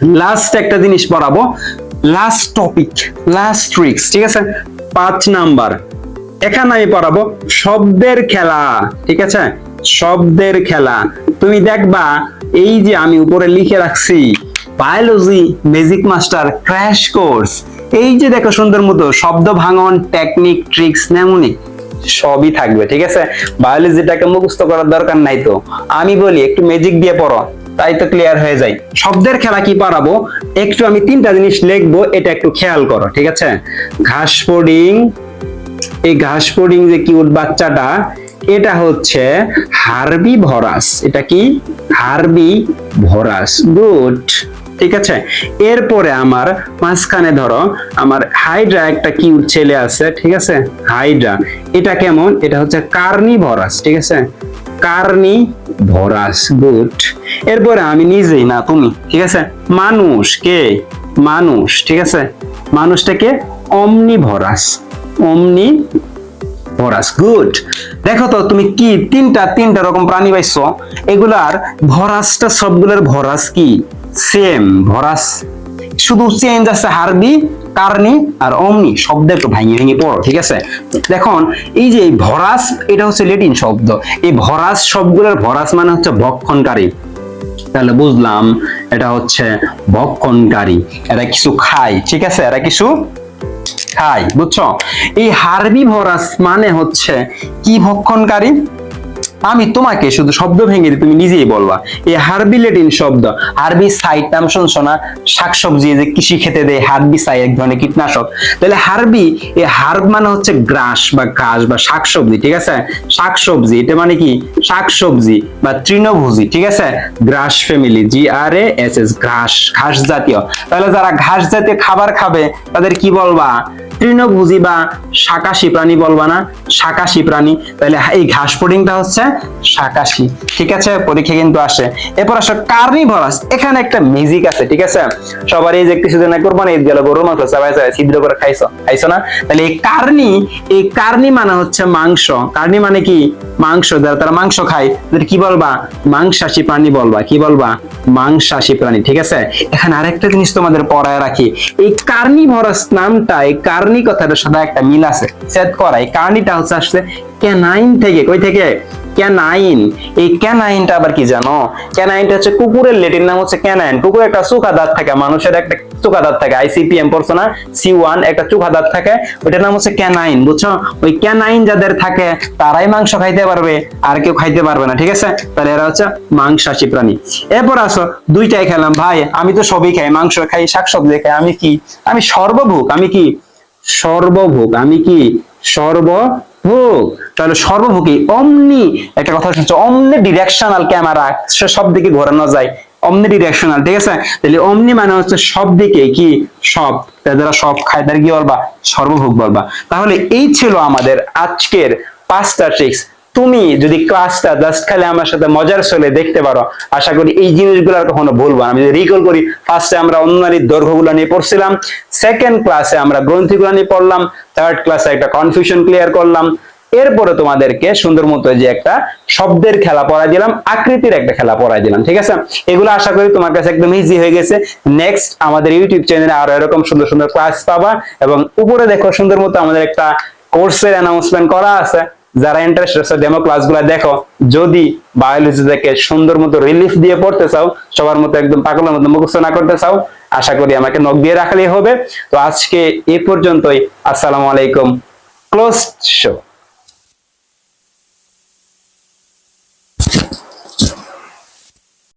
Last একটা জিনিস পড়াবো। লাস্ট টপিক লাস্ট ট্রিক্স ঠিক আছে? পাঁচ নাম্বার। এখানে আমি পড়াবো, শব্দের খেলা, ঠিক আছে? শব্দের খেলা। তুমি দেখবা, এই যে আমি উপরে লিখে রাখছি biology magic master crash course এই যে দেখো সুন্দর মতো, শব্দ ভাঙন টেকনিক ট্রিক্স নেমনি সবই থাকবে, ঠিক আছে? বায়োলজিটাকে মুখস্থ করার দরকার নাই তো। আমি বলি, একটু ম্যাজিক দিয়ে পড়ো। তাই তো ক্লিয়ার হয়ে যায়। শব্দের খেলা কি পারাবো? একটু আমি তিনটা জিনিস লিখব, এটা একটু খেয়াল করো, ঠিক আছে? ঘাস ফডিং এই ঘাস ফডিং যে কিউট বাচ্চাটা, এটা হচ্ছে হারবি ভরাস। এটা কি? হারবি ভরাস। গুড ঠিক আছে? এরপরে আমার মাঝখানে ধরো, আমার হাইড্রা একটা কিউট ছেলে আছে, ঠিক আছে? হাইড্রা। এটা কেমন? এটা হচ্ছে কার্নি ভরাস, ঠিক আছে? Carnivorous, good. এরপরে আমি নিজেই না, তুমি, ঠিক আছে? মানুষ, কে? মানুষ, ঠিক আছে? মানুষটাকে অমনি ভরাস অমনি ভরাস গুড। দেখো তো, তুমি কি তিনটা তিনটা রকম প্রাণী পাইছো? এগুলার ভরাসটা সবগুলোর ভরাস কি? Same vorous. শুধু চেঞ্জ আছে হারবি কারণি আর অমনি শব্দ একটু ভাঙি ভেঙে পড়ো, ঠিক আছে? দেখুন, এই যে ভরাস, এটা হচ্ছে লেটিন শব্দ। এই ভরাস শব্দগুলোর ভরাস মানে হচ্ছে ভক্ষণকারী। তাহলে বুঝলাম, এটা হচ্ছে ভক্ষণকারী। এরা কিছু খায়, ঠিক আছে? এরা কিছু খায়, বুঝছ? এই হারবি ভরাস মানে হচ্ছে কি ভক্ষণকারী? আমি তোমাকে শুধু শব্দ ভেঙে দিই, তুমি নিজেই বলবা। এই হারবি লেটিন শব্দ, হারবি সাইড নাম শুনছো না শাকসবজি যে কৃষি খেতে দেয়, হারবি সাই এক ধরনের কীটনাশক। তাহলে হারবি, এই হার্ব মানে হচ্ছে গ্রাস বা ঘাস বা শাকসবজি, ঠিক আছে? শাকসবজি, এটা মানে কি? শাকসবজি বা তৃণভোজী, ঠিক আছে? Grass family G R A S S ঘাস ঘাস জাতীয়। তাহলে যারা ঘাস জাতীয় খাবার খাবে, তাদের কি বলবা? তৃণভোজী বা শাকাশি প্রাণী বলবা না? শাকাশি প্রাণী। তাহলে এই ঘাস পুডিংটা হচ্ছে শাকাশি। ঠিক আছে? পরীক্ষা কিন্তু আসে। এরপর আসো কার্নিভরাস। এখানে একটা মিউজিক আছে, ঠিক আছে? সবার এই যে কিছুদিন আগে কোরবানি ঈদ গেল, গরুর মাংস চাবাই চাবাই, ছিদ্র করে খাইছো খাইছো না? তাহলে এই কার্নি এই কার্নি মানে হচ্ছে মাংস। কার্নি মানে কি? মাংস। যারা তারা মাংস খায়, তাদের কি বলবা? মাংসাশী প্রাণী বলবা। কি বলবা? মাংসাশী প্রাণী, ঠিক আছে? এখানে আরেকটা জিনিস তোমাদের পড়ায় রাখি। এই কার্নিভরাস নামটা, এই কার্নি কথাটার সাথে একটা মিল আছে, সেট করা এই কার্নিটা হচ্ছে আসছে ক্যানাইন থেকে, কই থেকে? ক্যানাইন। এই ক্যানাইনটা আবার কি জানো? ক্যানাইনটা হচ্ছে কুকুরের লেটির নাম হচ্ছে ক্যানাইন। কুকুরের একটা চোখা দাঁত থাকে, মানুষের একটা চোখা দাঁত থাকে আইসিপিএম পড়ছো না সি ওয়ান একটা চোখা দাঁত থাকে, ওইটার নাম হচ্ছে ক্যানাইন, বুঝছ? ওই ক্যানাইন যাদের থাকে, তারাই মাংস খাইতে পারবে, আর কেউ খাইতে পারবে না, ঠিক আছে? তাহলে এরা হচ্ছে মাংসাশী প্রাণী। এরপর আসো, দুইটাই খেলাম, ভাই। আমি তো সবই খাই, মাংস খাই, শাকসবজি খাই, আমি কি? আমি সর্বভোগ, আমি কি? সর্বভোগ। আমি কি সর্বভোগ? তাহলে সর্বভোগী অমনি, একটা কথা শুনছো, অমনি ডিরেকশনাল ক্যামেরা সে সব দিকে ঘোরানো যায়। অমনি ডিরেকশনাল ঠিক আছে? তাহলে অমনি মানে হচ্ছে সব দিকে কি? সব। যারা সব খায় তারা কি বলবা? সর্বভোগ বলবা। তাহলে এই ছিল আমাদের আজকের পাঁচটা ট্রিক্স তুমি যদি ক্লাসটা জাস্ট খালি আমার সাথে মজার চলে দেখতে পারো, আশা করি এই জিনিসগুলো আর কখনো ভুলবো না। আমি যদি রিকল করি ফার্স্টে আমরা অন্যান্য দৈর্ঘ্যগুলো নিয়ে পড়ছিলাম সেকেন্ড ক্লাসে আমরা গ্রন্থিগুলো নিয়ে পড়লাম থার্ড ক্লাসে একটা কনফিউশন ক্লিয়ার করলাম। এরপরে তোমাদেরকে সুন্দর মতো যে একটা শব্দের খেলা পড়াই দিলাম, আকৃতির একটা খেলা পড়াই দিলাম, ঠিক আছে? এগুলো আশা করি তোমার কাছে একদম ইজি হয়ে গেছে। নেক্সট আমাদের ইউটিউব চ্যানেলে আরও এরকম সুন্দর সুন্দর ক্লাস পাবা এবং উপরে দেখো সুন্দর মতো আমাদের একটা কোর্সের অ্যানাউন্সমেন্ট করা আছে। যারা ইন্টারেস্ট আছে ডেমো ক্লাসগুলো দেখো, যদি বায়োলজি থেকে সুন্দর মতো রিলিফ দিয়ে পড়তে চাও, সবার মতো একদম পাগলের মতো মুখস্থ না করতে চাও, আশা করি আমাকে নখ দিয়ে রাখলেই হবে। তো আজকে এ পর্যন্তই, আসসালামু আলাইকুম ক্লোজ শো